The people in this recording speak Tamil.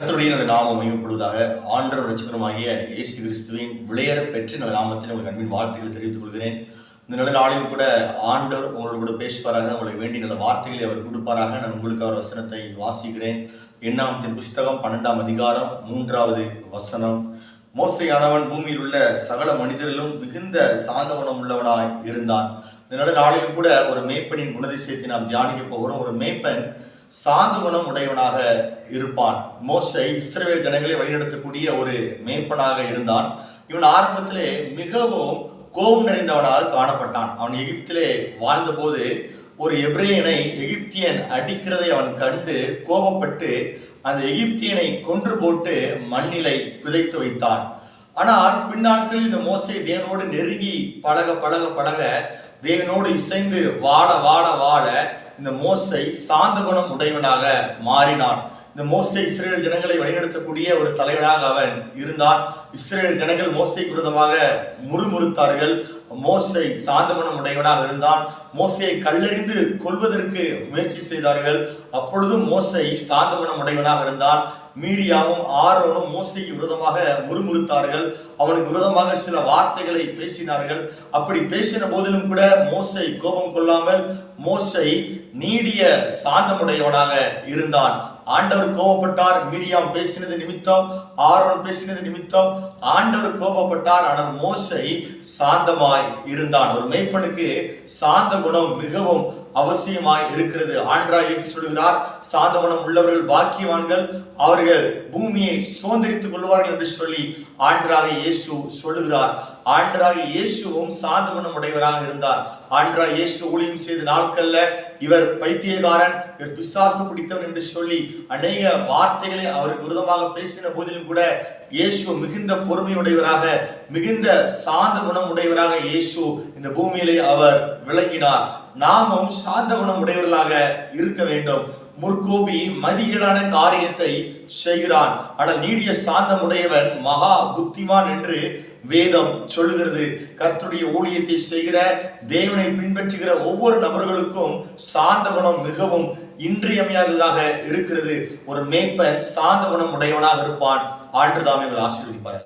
கர்த்தருடைய நல்ல நாமம் மையப்படுவதாக ஆண்டவர் ரட்சகருமாகிய இயேசு கிறிஸ்துவின் விளையர பெற்று நல்ல நாமத்தில் உங்கள் நண்பின் வாழ்த்துக்களை தெரிவித்துக் கொள்கிறேன். இந்த நல்ல நாளில் கூட ஆண்டவர் உங்களோட கூட பேசுவாராக உங்களுக்கு வேண்டிய நல்ல வார்த்தைகளை அவர் கொடுப்பாராக. நான் உங்களுக்கு அவர் வசனத்தை வாசிக்கிறேன். எண்ணாமத்தின் புஸ்தகம் பன்னெண்டாம் அதிகாரம் மூன்றாவது வசனம். மோசையானவன் பூமியில் உள்ள சகல மனிதரிலும் மிகுந்த சாந்தவனம் உள்ளவனாய் இருந்தான். இந்த நல்ல நாளிலும் கூட ஒரு மேய்ப்பனின் குணதிசயத்தை நாம் தியானிக்க போகிறோம். ஒரு மேய்ப்பன் சாந்து குணம் உடையவனாக இருப்பான். மோசை இஸ்ரவேல் ஜனங்களை வழிநடத்தக்கூடிய ஒரு மேய்ப்பனாக இருந்தான். இவன் ஆரம்பத்திலே மிகவும் கோபம் நிறைந்தவனாக காணப்பட்டான். அவன் எகிப்திலே வாழ்ந்தபோது ஒரு எப்ரேயனை எகிப்தியன் அடிக்கிறதை அவன் கண்டு கோபப்பட்டு அந்த எகிப்தியனை கொன்று போட்டு மண்ணிலை புதைத்து வைத்தான். ஆனால் பின்னாட்களில் இந்த மோசை தேவனோடு நெருங்கி பழக பழக பழக தேவனோடு இசைந்து வாழ வாழ வாழ இந்த மோசை சாந்த குணம் உடையவனாக மாறினான். இந்த மோசை இஸ்ரேல் ஜனங்களை வழிநடத்தக்கூடிய ஒரு தலைவனாக அவன் இருந்தான். இஸ்ரேல் ஜனங்கள் மோசை விரோதமாக முறுமுறுத்தார்கள். மோசை சாந்தமனம் உடையவனாக இருந்தான். மோசையை கல்லறிந்து கொள்வதற்கு முயற்சி செய்தார்கள். அப்பொழுதும் மோசை சாந்தமனம் உடையவனாக இருந்தான். மீரியாவும் ஆரோனும் மோசைக்கு விரோதமாக முறுமுறுத்தார்கள். அவனுக்கு விரோதமாக சில வார்த்தைகளை பேசினார்கள். அப்படி பேசின போதிலும் கூட மோசை கோபம் கொள்ளாமல் மோசை நீடிய சாந்தமுடையவனாக இருந்தான். ஆண்டவர் கோபப்பட்டார். மீரியாம் பேசினது நிமித்தம் ஆரோன் பேசினது நிமித்தம். ஆண்டவர் கோபப்பட்டார். ஆனால் மோசை சாந்தமாய் இருந்தான். ஒரு மெய்ப்பனுக்கு சாந்த குணம் மிகவும் அவசியமாய் இருக்கிறது. ஆண்டா இயேசு சொல்கிறார் சாந்த குணம் உள்ளவர்கள் பாக்கியவான்கள் அவர்கள் பூமியை சுதந்திரித்துக் கொள்வார்கள் என்று சொல்லி ஆண்டராக இயேசு சொல்லுகிறார். ஆண்டராக இயேசுவும் சாந்த குணம் உடையவராக இருந்தார். ஆண்டரா இயேசு ஊழியம் செய்த நாட்கள்ல இவர் பைத்தியகாரன் இவர் பிசாசு பிடித்தவன் என்று சொல்லி அநேக வார்த்தைகளை அவருக்கு விரோதமாக பேசின போதிலும் கூட இயேசு மிகுந்த பொறுமையுடையவராக மிகுந்த சாந்த குணம் உடையவராக இயேசு இந்த பூமியிலே அவர் விளங்கினார். நாமும் சாந்த குணம் உடையவர்களாக இருக்க வேண்டும். முற்கோபி மதிகீடான காரியத்தை செய்கிறான். ஆனால் நீடிய சாந்தம் உடையவன் மகா புத்திமான் என்று வேதம் சொல்லுகிறது. கர்த்தருடைய ஊழியத்தை செய்கிற தேவனை பின்பற்றுகிற ஒவ்வொரு நபர்களுக்கும் சாந்த குணம் மிகவும் இன்றியமையாததாக இருக்கிறது. ஒரு மேய்ப்பன் சாந்த குணம் உடையவனாக இருப்பான். ஆண்டு தாமே ஆசீர்வதிப்பார்